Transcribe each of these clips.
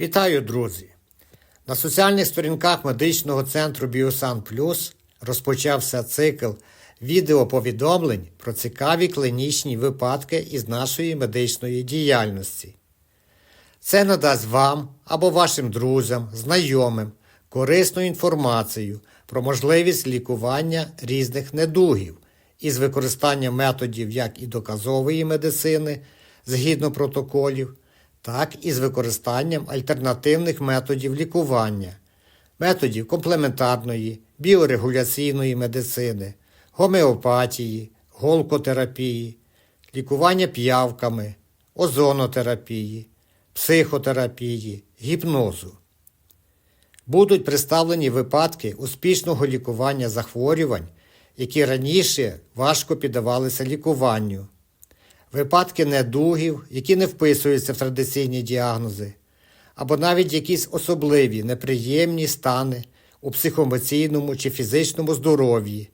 Вітаю, друзі! На соціальних сторінках медичного центру Біосан Плюс розпочався цикл відеоповідомлень про цікаві клінічні випадки із нашої медичної діяльності. Це надасть вам або вашим друзям, знайомим корисну інформацію про можливість лікування різних недугів із використанням методів як і доказової медицини згідно протоколів, так і з використанням альтернативних методів лікування, методів комплементарної, біорегуляційної медицини, гомеопатії, голкотерапії, лікування п'явками, озонотерапії, психотерапії, гіпнозу. Будуть представлені випадки успішного лікування захворювань, які раніше важко піддавалися лікуванню, випадки недугів, які не вписуються в традиційні діагнози, або навіть якісь особливі неприємні стани у психоемоційному чи фізичному здоров'ї,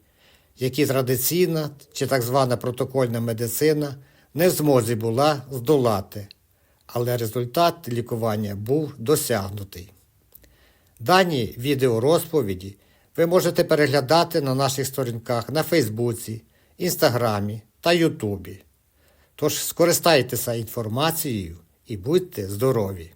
які традиційна чи так звана протокольна медицина не в змозі була здолати, але результат лікування був досягнутий. Дані відеорозповіді ви можете переглядати на наших сторінках на Фейсбуці, Інстаграмі та Ютубі. Тож скористайтеся інформацією і будьте здорові!